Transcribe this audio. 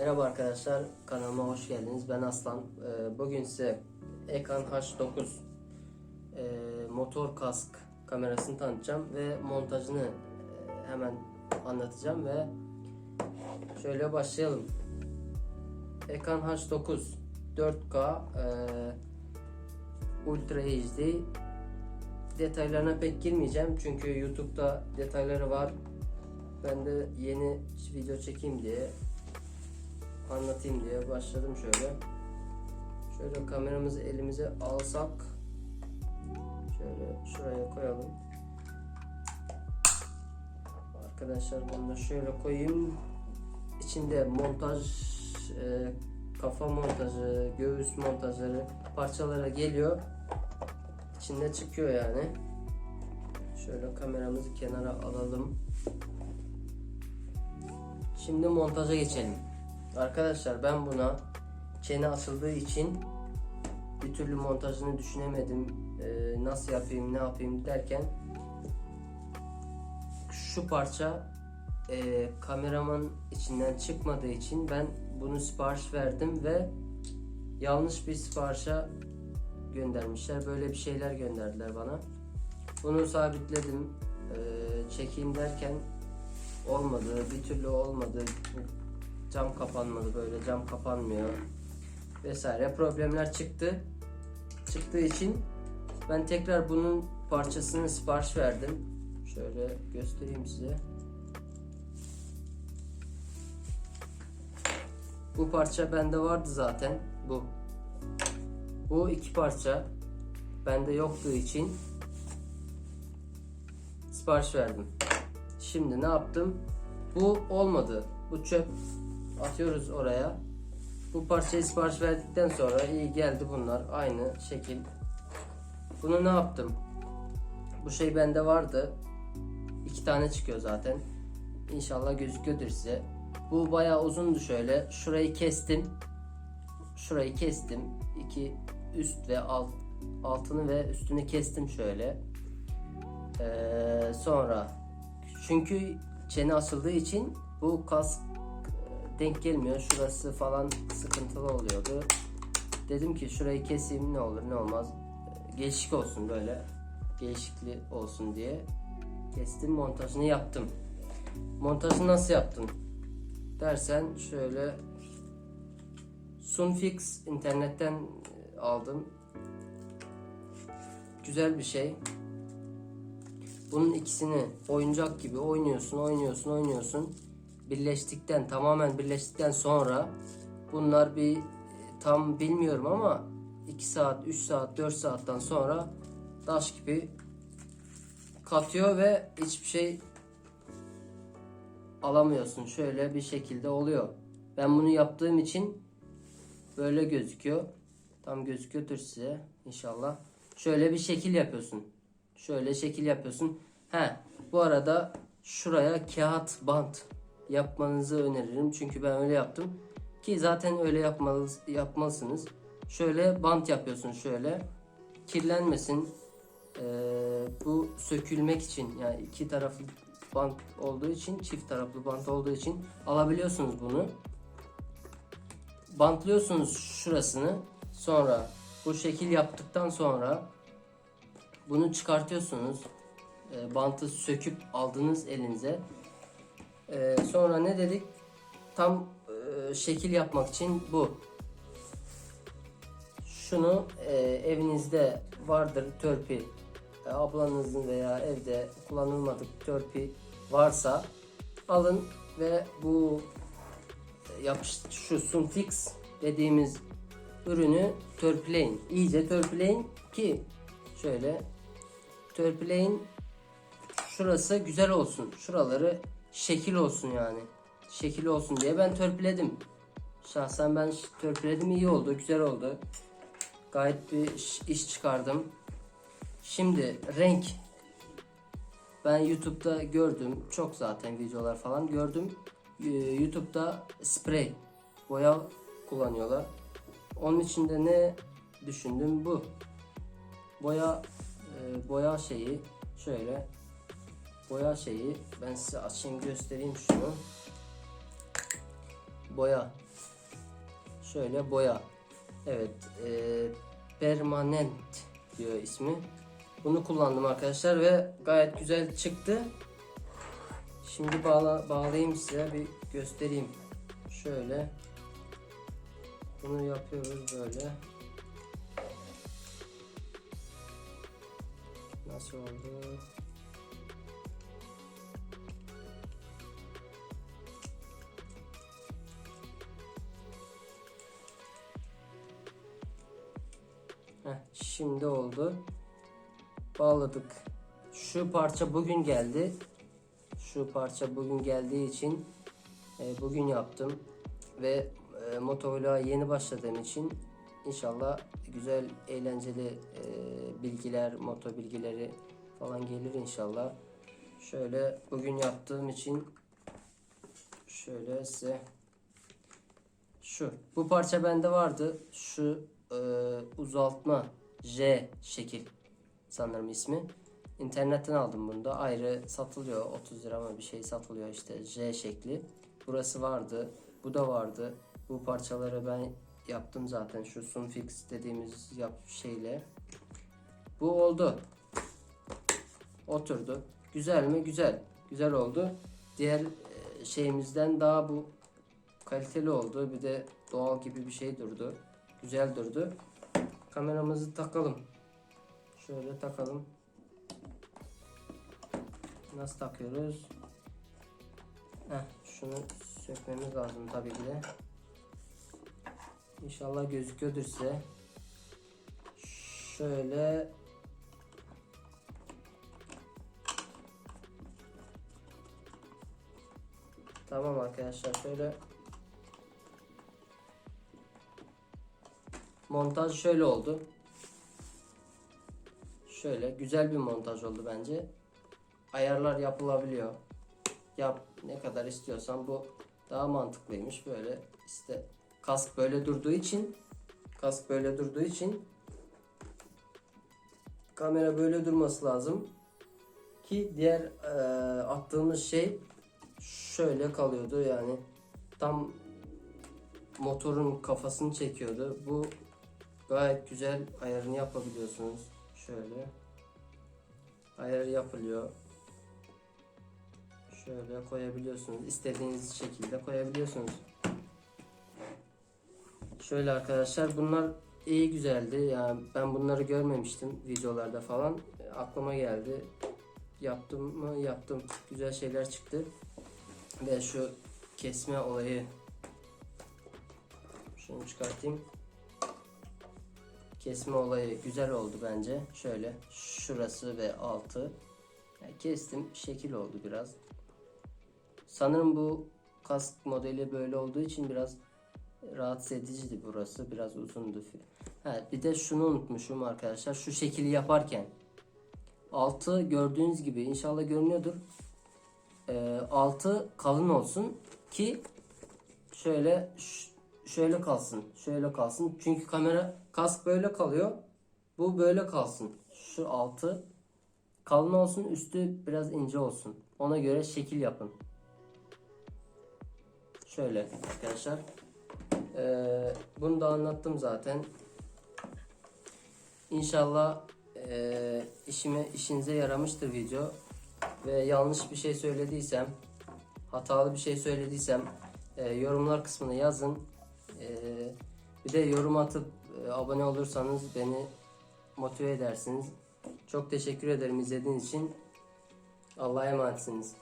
Merhaba arkadaşlar, kanalıma hoş geldiniz. Ben Aslan. Ee, Bugün size Ekan H9 e, motor kask kamerasını tanıtacağım ve montajını e, hemen anlatacağım ve şöyle başlayalım. Ekan H9 4K e, Ultra HD detaylarına pek girmeyeceğim çünkü YouTube'da detayları var. Ben de yeni video çekeyim diye anlatayım diye başladım şöyle. Şöyle kameramızı elimize alsak şöyle şuraya koyalım. Arkadaşlar bunu da şöyle koyayım. İçinde montaj e, kafa montajı, göğüs montajları parçalara geliyor. İçinde çıkıyor yani. Şöyle kameramızı kenara alalım. Şimdi montaja geçelim. Arkadaşlar ben buna çene asıldığı için bir türlü montajını düşünemedim. Ee, nasıl yapayım, ne yapayım derken şu parça e, kameramın içinden çıkmadığı için ben bunu sipariş verdim ve yanlış bir siparişe göndermişler. Böyle bir şeyler gönderdiler bana. Bunu sabitledim. Ee, çekeyim derken olmadı. Bir türlü olmadı. Cam kapanmadı böyle. Cam kapanmıyor. Vesaire problemler çıktı. Çıktığı için ben tekrar bunun parçasını sipariş verdim. Şöyle göstereyim size. Bu parça bende vardı zaten. Bu. Bu iki parça bende yoktuğu için sipariş verdim. Şimdi ne yaptım? Bu olmadı. Bu çöp. Atıyoruz oraya. Bu parçayı sipariş verdikten sonra iyi geldi bunlar. Aynı şekil. Bunu ne yaptım? Bu şey bende vardı. İki tane çıkıyor zaten. İnşallah gözüküyordur size. Bu bayağı uzundu şöyle. Şurayı kestim. Şurayı kestim. İki üst ve alt altını ve üstünü kestim şöyle. Ee, sonra çünkü çene asıldığı için bu kask e, denk gelmiyor. Şurası falan sıkıntılı oluyordu. Dedim ki şurayı keseyim ne olur ne olmaz. Gelişik olsun böyle. Gelişikli olsun diye. Kestim montajını yaptım. Montajını nasıl yaptım? Dersen şöyle Sunfix internetten e, aldım. Güzel bir şey. Bunun ikisini oyuncak gibi oynuyorsun, oynuyorsun, oynuyorsun. Birleştikten, tamamen birleştikten sonra bunlar bir tam bilmiyorum ama 2 saat, 3 saat, 4 saatten sonra taş gibi katıyor ve hiçbir şey alamıyorsun. Şöyle bir şekilde oluyor. Ben bunu yaptığım için böyle gözüküyor. Tam gözüküyordur size inşallah. Şöyle bir şekil yapıyorsun. Şöyle şekil yapıyorsun. He, bu arada şuraya kağıt bant yapmanızı öneririm. Çünkü ben öyle yaptım. Ki zaten öyle yapmalısınız. yapmalısınız. Şöyle bant yapıyorsun şöyle. Kirlenmesin. Ee, bu sökülmek için yani iki taraflı bant olduğu için çift taraflı bant olduğu için alabiliyorsunuz bunu. Bantlıyorsunuz şurasını. Sonra bu şekil yaptıktan sonra bunu çıkartıyorsunuz. E, bantı söküp aldınız elinize. E, sonra ne dedik? Tam e, şekil yapmak için bu. Şunu e, evinizde vardır törpi. E, ablanızın veya evde kullanılmadık törpi varsa alın ve bu e, yapış şu Sunfix dediğimiz ürünü törpüleyin. İyice törpüleyin ki şöyle törpüleyin şurası güzel olsun. Şuraları şekil olsun yani. Şekil olsun diye ben törpüledim. Şahsen ben törpüledim iyi oldu, güzel oldu. Gayet bir iş- çıkardım. Şimdi renk ben YouTube'da gördüm. Çok zaten videolar falan gördüm. Ee, YouTube'da sprey boya kullanıyorlar. Onun içinde ne düşündüm bu. Boya e, boya şeyi şöyle boya şeyi ben size açayım göstereyim şunu. Boya Şöyle boya. Evet. E, permanent diyor ismi. Bunu kullandım arkadaşlar ve gayet güzel çıktı. Şimdi bağla, bağlayayım size bir göstereyim. Şöyle. Bunu yapıyoruz böyle. Nasıl oldu? Şimdi oldu. Bağladık. Şu parça bugün geldi. Şu parça bugün geldiği için e, bugün yaptım ve e, motovlog'a yeni başladığım için inşallah güzel eğlenceli e, bilgiler, moto bilgileri falan gelir inşallah. Şöyle bugün yaptığım için şöyle size şu bu parça bende vardı. Şu e, uzaltma J şekil sanırım ismi. İnternetten aldım bunu da. Ayrı satılıyor. 30 lira mı bir şey satılıyor işte J şekli. Burası vardı. Bu da vardı. Bu parçaları ben yaptım zaten. Şu Sunfix dediğimiz yap şeyle. Bu oldu. Oturdu. Güzel mi? Güzel. Güzel oldu. Diğer e, şeyimizden daha bu kaliteli oldu. Bir de doğal gibi bir şey durdu. Güzel durdu. Kameramızı takalım. Şöyle takalım. Nasıl takıyoruz? Heh, şunu sökmemiz lazım tabii ki de. İnşallah gözüküyordur size. Şöyle Tamam arkadaşlar şöyle Montaj şöyle oldu. Şöyle güzel bir montaj oldu bence. Ayarlar yapılabiliyor. Yap ne kadar istiyorsan bu daha mantıklıymış böyle. İşte kask böyle durduğu için kask böyle durduğu için kamera böyle durması lazım ki diğer e, attığımız şey şöyle kalıyordu yani tam motorun kafasını çekiyordu. Bu gayet güzel ayarını yapabiliyorsunuz. Şöyle ayar yapılıyor. Şöyle koyabiliyorsunuz. İstediğiniz şekilde koyabiliyorsunuz. Şöyle arkadaşlar bunlar iyi güzeldi. Yani ben bunları görmemiştim videolarda falan. Aklıma geldi. Yaptım mı? Yaptım. Güzel şeyler çıktı. Ve şu kesme olayı şunu çıkartayım. Kesme olayı güzel oldu bence. Şöyle şurası ve altı. Yani kestim. Şekil oldu biraz. Sanırım bu kask modeli böyle olduğu için biraz rahatsız ediciydi burası. Biraz uzundu. Ha, bir de şunu unutmuşum arkadaşlar. Şu şekili yaparken altı gördüğünüz gibi inşallah görünüyordur. Ee, altı kalın olsun ki şöyle şöyle kalsın. Şöyle kalsın. Çünkü kamera kask böyle kalıyor. Bu böyle kalsın. Şu altı kalın olsun, üstü biraz ince olsun. Ona göre şekil yapın. Şöyle arkadaşlar. Ee, bunu da anlattım zaten. İnşallah e, işime işinize yaramıştır video ve yanlış bir şey söylediysem, hatalı bir şey söylediysem e, yorumlar kısmına yazın. E, bir de yorum atıp e, abone olursanız beni motive edersiniz. Çok teşekkür ederim izlediğiniz için. Allah'a emanetsiniz.